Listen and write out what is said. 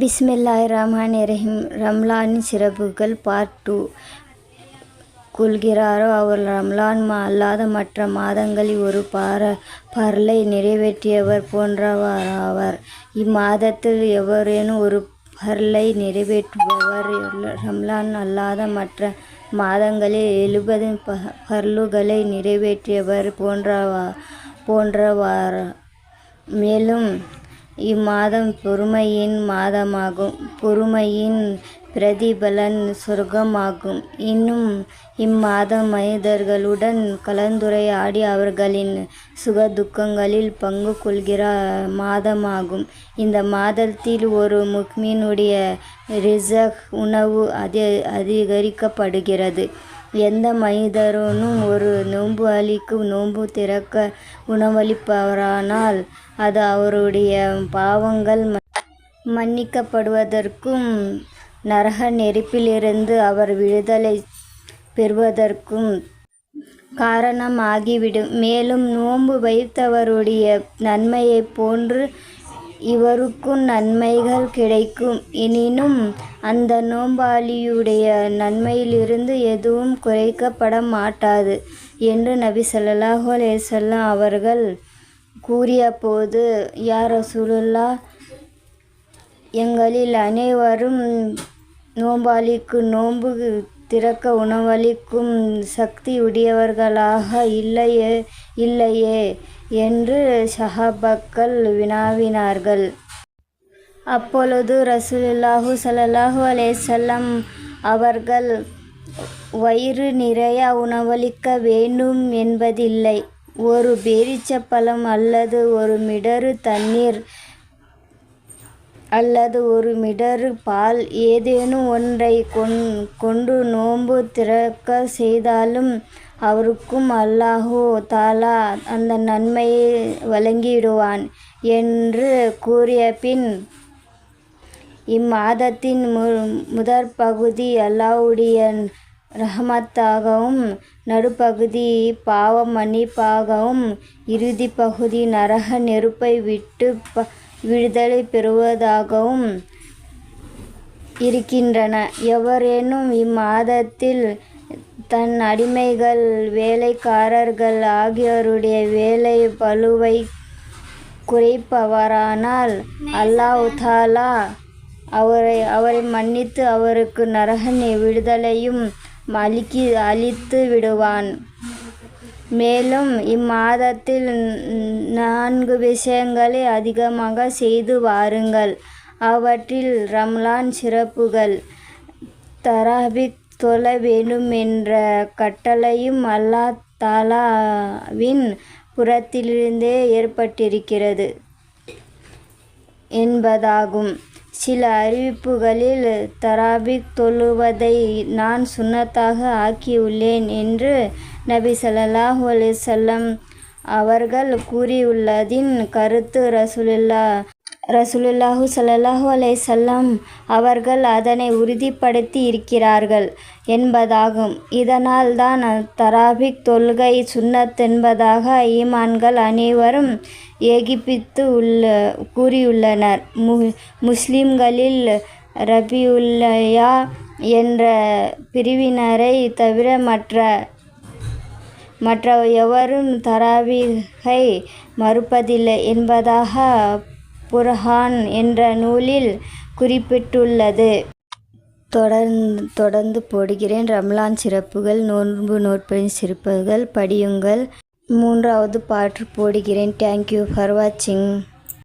பிஸ்மில்லாய் ரஹ்மான் இரஹிம் ரம்லானின் சிறப்புகள் part two கொள்கிறாரோ அவர் ரம்லான் மா அல்லாத மற்ற மாதங்களில் ஒரு பார பரலை நிறைவேற்றியவர் போன்றவராவார். இம்மாதத்தில் எவரேனும் ஒரு பரலை நிறைவேற்றுபவர் ரம்லான் அல்லாத மற்ற மாதங்களில் எழுபது ப பர்லுகளை நிறைவேற்றியவர் போன்றவா போன்றவார். மேலும் இம்மாதம் பொறுமையின் மாதமாகும். பொறுமையின் பிரதிபலன் சொர்க்கமாகும். இன்னும் இம்மாதம் மனிதர்களுடன் கலந்துரையாடி அவர்களின் சுகதுக்கங்களில் பங்கு கொள்கிற மாதமாகும். இந்த மாதத்தில் ஒரு முக்மீனுடைய ரிசக் உணவு அதி அதிகரிக்கப்படுகிறது. எந்த மனிதரும் ஒரு நோன்பு அளிக்கும் நோன்பு திறக்க உணவளிப்பவரானால் அது அவருடைய பாவங்கள் மன்னிக்கப்படுவதற்கும் நரக நெருப்பிலிருந்து அவர் விடுதலை பெறுவதற்கும் காரணமாகிவிடும். மேலும் நோன்பு வைத்தவருடைய நன்மையைப் போன்று இவருக்கும் நன்மைகள் கிடைக்கும். எனினும் அந்த நோம்பாளியுடைய நன்மையிலிருந்து எதுவும் குறைக்கப்பட மாட்டாது என்று நபி ஸல்லல்லாஹு அலேசல்லாம் அவர்கள் அவர்கள் கூறியபோது யார ரசூலுல்லாஹ் எங்களில் அனைவரும் நோம்பாளிக்கு நோன்பு திறக்க உணவளிக்கும் சக்தியுடையவர்களாக இல்லையே இல்லையே என்று சஹாபாக்கள் வினாவினார்கள். அப்பொழுது ரசூலுல்லாஹு சல்லாஹூ அலேசல்லம் அவர்கள் வயிறு நிறைய உணவளிக்க வேண்டும் என்பதில்லை. ஒரு பேரிச்சப்பழம் அல்லது ஒரு மிடறு தண்ணீர் அல்லது ஒரு மிடறு பால் ஏதேனும் ஒன்றை கொண்டு நோன்பு திறக்க செய்தாலும் அவருக்கும் அல்லாஹு தாலா அந்த நன்மையை வழங்கிடுவான் என்று கூறிய பின் இம்மாதத்தின் மு முதற்பகுதி அல்லாவுடைய ரஹமத்தாகவும் நடுப்பகுதி பாவ மன்னிப்பாகவும் இறுதி பகுதி நரக நெருப்பை விட்டு ப விடுதலை பெறுவதாகவும் இருக்கின்றன. எவரேனும் இம்மாதத்தில் தன் அடிமைகள் வேலைக்காரர்கள் ஆகியோருடைய வேலை பளுவை குறைப்பவரானால் அல்லாஹ் தாலா அவரை அவரை மன்னித்து அவருக்கு நரகனை விடுதலையும் அளிக்கி அளித்து விடுவான். மேலும் இம்மாதத்தில் நான்கு விஷயங்களை அதிகமாக செய்து வாருங்கள். அவற்றில் ரம்லான் சிறப்புகள் தராபிக் தொழ வேண்டும் என்ற கட்டளையும் அல்லாஹ் தாலாவின் புறத்திலிருந்தே ஏற்பட்டிருக்கிறது என்பதாகும். சில அறிவிப்புகளில் தராபிக் தொழுவதை நான் சுன்னத்தாக ஆக்கியுள்ளேன் என்று நபி ஸல்லல்லாஹு அலிசல்லம் அவர்கள் கூறியுள்ளதின் கருத்து ரசூலுல்லா ரசூலுல்லாஹு சல்லாஹு அலைஹி வஸல்லம் அவர்கள் அதனை உறுதிப்படுத்தி இருக்கிறார்கள் என்பதாகும். இதனால் தான் தராபிக் தொல்கை சுன்னத் என்பதாக ஈமான்கள் அனைவரும் ஏகிப்பித்து உள்ள கூறியுள்ளனர். மு முஸ்லிம்களில் ரபியுல்லயா என்ற பிரிவினரை தவிர மற்ற மற்ற எவரும் தராபிகை மறுப்பதில்லை என்பதாக புர்ஹான் என்ற நூலில் குறிப்பிட்டுள்ளது. தொடர்ந்து தொடர்ந்து போடுகிறேன். ரம்லான் சிறப்புகள் நோன்பு நோட்பின் சிறப்புகள் படியுங்கள். மூன்றாவது பாட்டு போடுகிறேன். தேங்க்யூ ஃபார் வாட்சிங்